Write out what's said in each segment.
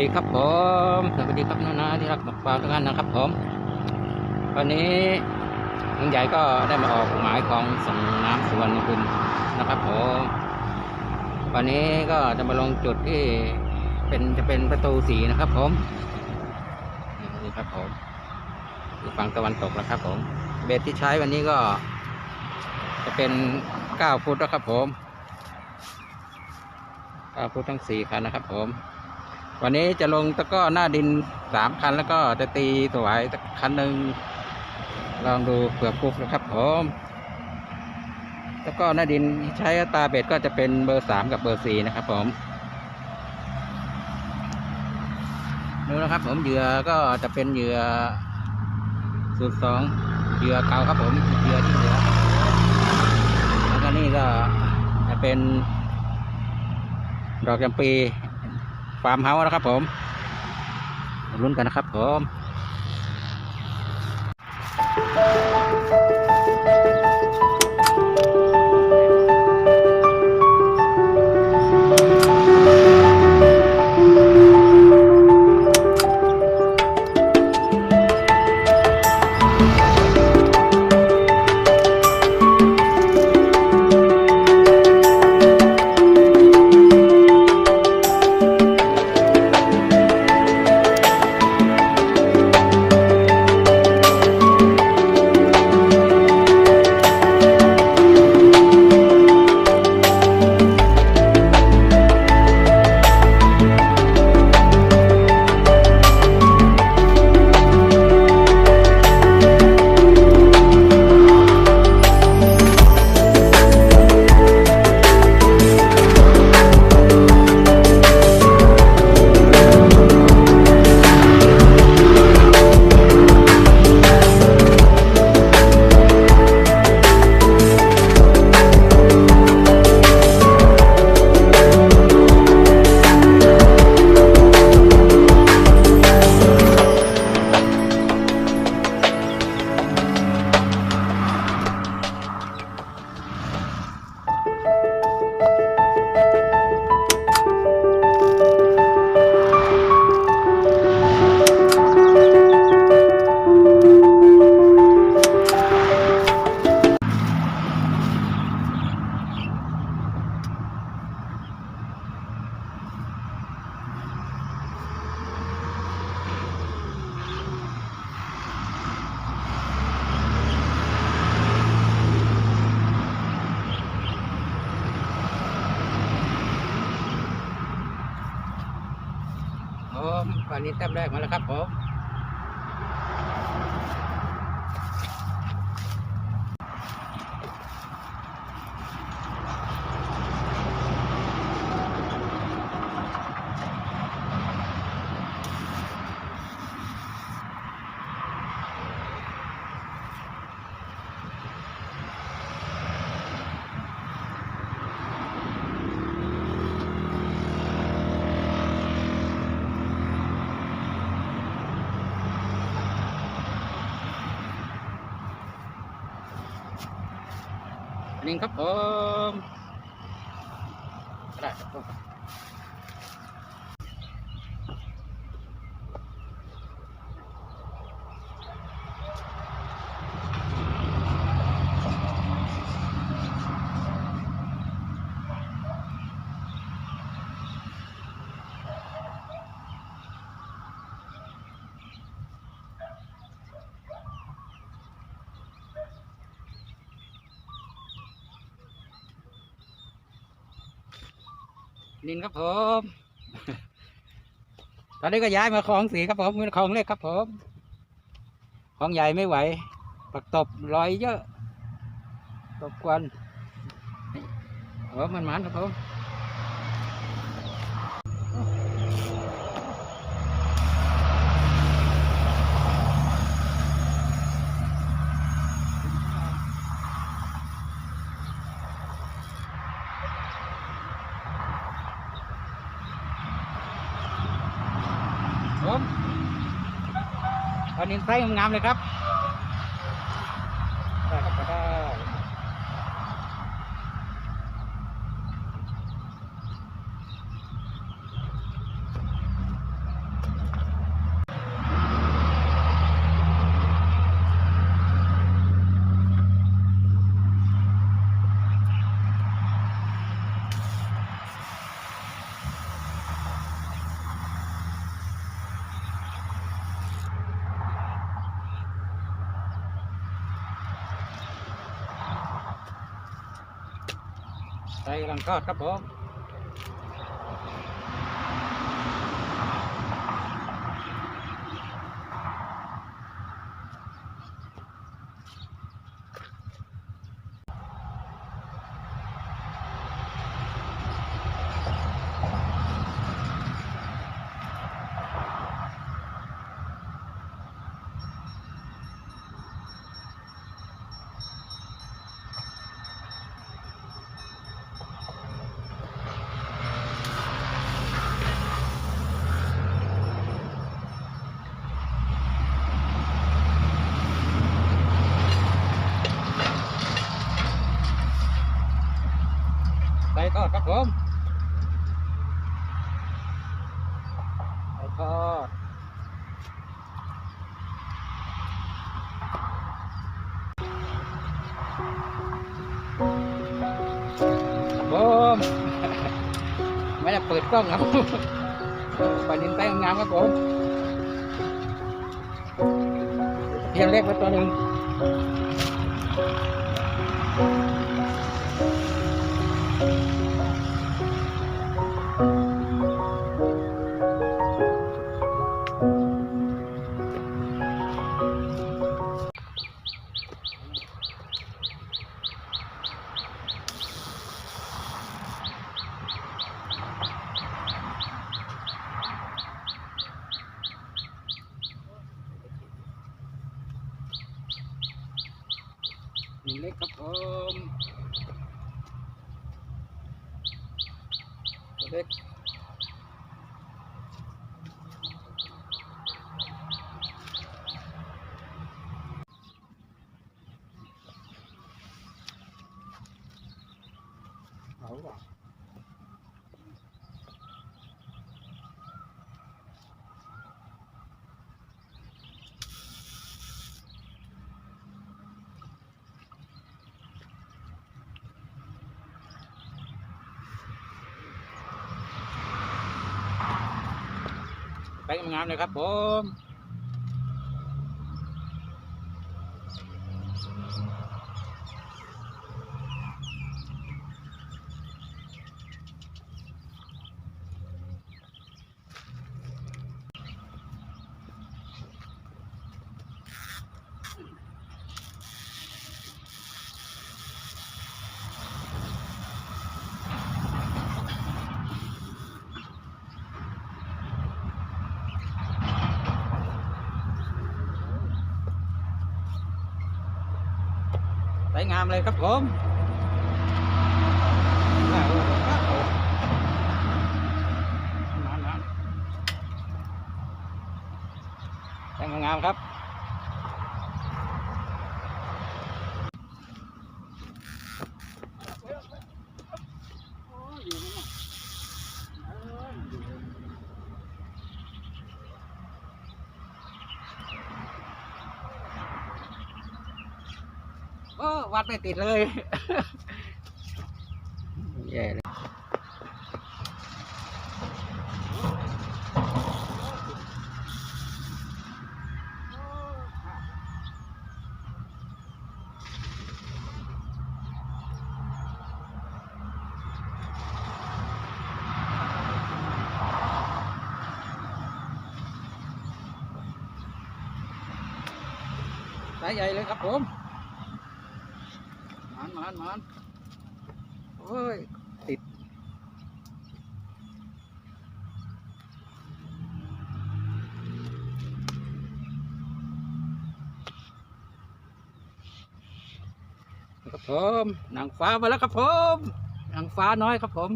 ดีครับผมสวัสดีครับน้าที่รักบักปลาทุกท่านนะครับผมวันนี้ลุงใหญ่ก็ได้มาออกหมายของส่งน้ำสุวรรณภูมินะครับผมวันนี้ก็จะมาลงจุดที่เป็นจะเป็นประตูสีนะครับผมนี่ครับผมอยู่ฝั่งตะวันตกแล้วครับผม เบสที่ใช้วันนี้ก็ จะเป็น9ฟุตนะครับผม9ฟุตทั้ง4คันนะครับผม วันนี้จะลงตะก้อหน้าดิน3คันแล้วก็จะตีถวายคันหนึ่งลองดูเผื่อปุ๊บนะครับผมตะก้อหน้าดินใช้ตาเบ็ดก็จะเป็นเบอร์3กับเบอร์4นะครับผมดูนะครับผมเหยื่อก็จะเป็นเหยื่อสูตรสองเหยื่อเก่าครับผมเหยื่อที่เหลือแล้วก็นี่ก็จะเป็นดอกจำปี ฟาร์มเฮาส์นะครับผมรุ่นกันนะครับผม วันนี้แต้มแรกมาแล้วครับผม นี่ครับผมได้ครับผม นินครับผม ตอนนี้ก็ย้ายมาคลองสีครับผมเป็นคลองเล็กครับผมคลองใหญ่ไม่ไหว ปักตบลอยเยอะ ตบกวนนี่โอ้มันมันครับผม ผมตอนนี้ไส้งามๆเลยครับ ใส่กำลังทอดครับผม ครับผมใส่ทอดครับผมไม่ได้เปิดกล้องครับปลาดินไต้งามครับผมเพียงเล็กไปตัวหนึ่ง หนึ่งเล็กครับผมตัวเล็ก ไปงามๆเลยครับผม งามเลยครับผมไปงามๆครับ โอ้วัด ไม่ติดเลย แย่เลยสายใหญ่เลยครับผม มันมันมันโอ้ย ติด ครับผมนางฟ้ามาแล้วครับผมนางฟ้าน้อยครับผม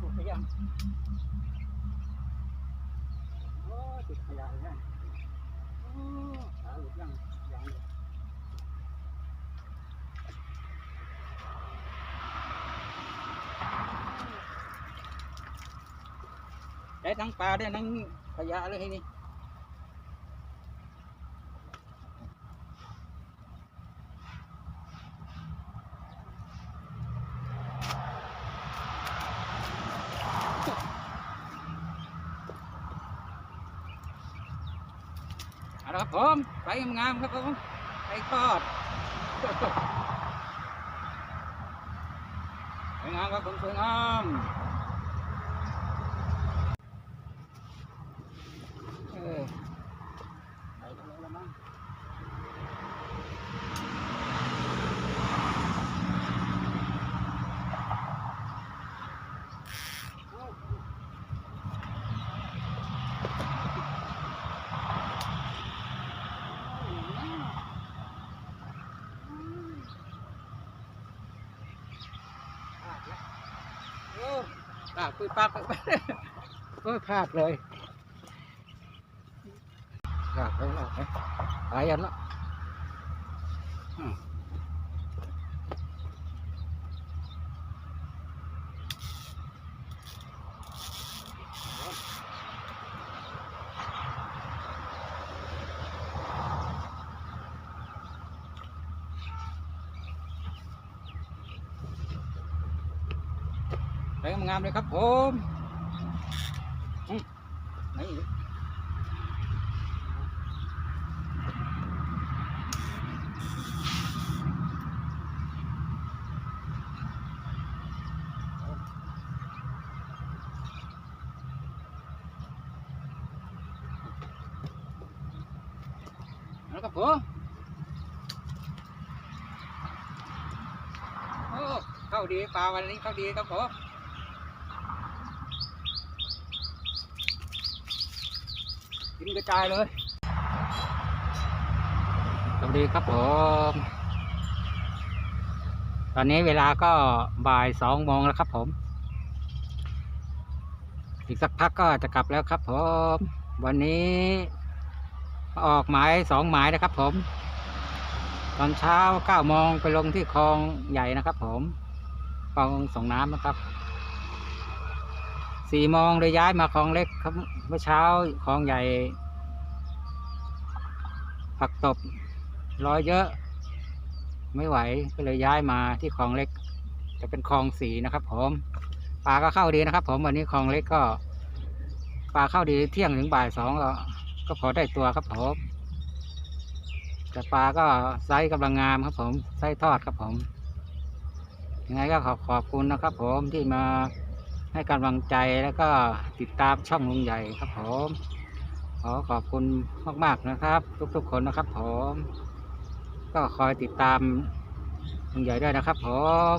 หลุดไปยังโอ้ยติดขยะอีกแล้วโอ้ขาหลุดยังยังอยู่ ได้ทั้งปลาได้ทั้งขยะเลยทีนี้เอาละครับผมไปงามครับผมไปทอดสวยงามครับผมสวยงามเออไปกันเลยละมั้งโอ้ ปากปุยปากไปโอ้ยพลาดเลยพลากไปหลาดไปตายยันละ งามๆเลยครับผมนี่แล้วครับผมโอ้เข้าดีปลาวันนี้เข้าดีครับผม กินกระจายเลย สวัสดีครับผม ตอนนี้เวลาก็บ่ายสองโมงแล้วครับผม อีกสักพักก็จะกลับแล้วครับผม วันนี้ออกหมายสองหมายนะครับผม ตอนเช้าเก้าโมงไปลงที่คลองใหญ่นะครับผม คลองส่งน้ำนะครับสี่โมงเลยย้ายมาคลองเล็กครับเมื่อเช้าคลองใหญ่ ผักตบรอยเยอะ ไม่ไหวก็เลยย้ายมาที่คลองเล็ก จะเป็นคลองสีนะครับ ผมปลาก็เข้าดีนะครับ ผมวันนี้คลองเล็กก็ปลาเข้าดีเที่ยงถึงบ่ายสองก็ก็พอได้ตัวครับผมแต่ปลาก็ไซส์กำลังงามครับผมไซส์ทอดครับผมยังไงก็ขอขอบคุณนะครับ ผมที่มาให้กำลังใจแล้วก็ติดตามช่องลุงใหญ่ครับผม อขอบคุณมากๆนะครับ ทุกๆคนนะครับผม ก็คอยติดตามลุงใหญ่ด้วยนะครับผม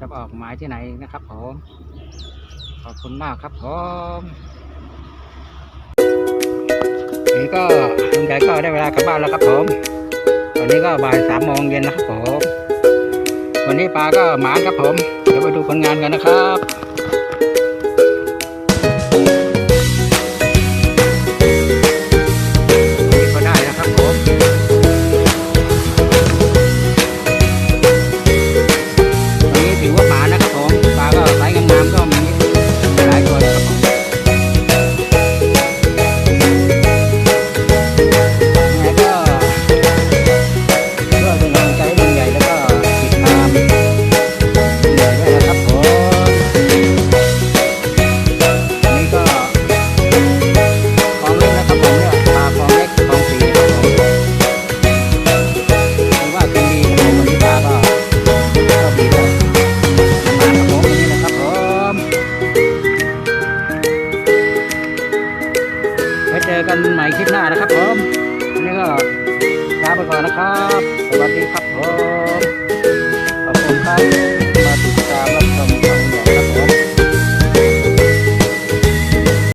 จะออกหมายที่ไหนนะครับผม ขอบคุณมากครับผมนี่ก็ลุงใหญ่ก็ได้เวลากลับบ้านแล้วครับผม ตอนนี้ก็บ่ายสามโมงเย็นนะครับผม วันนี้ปลาก็หมานครับผม เดี๋ยวไปดูผลงานกันนะครับ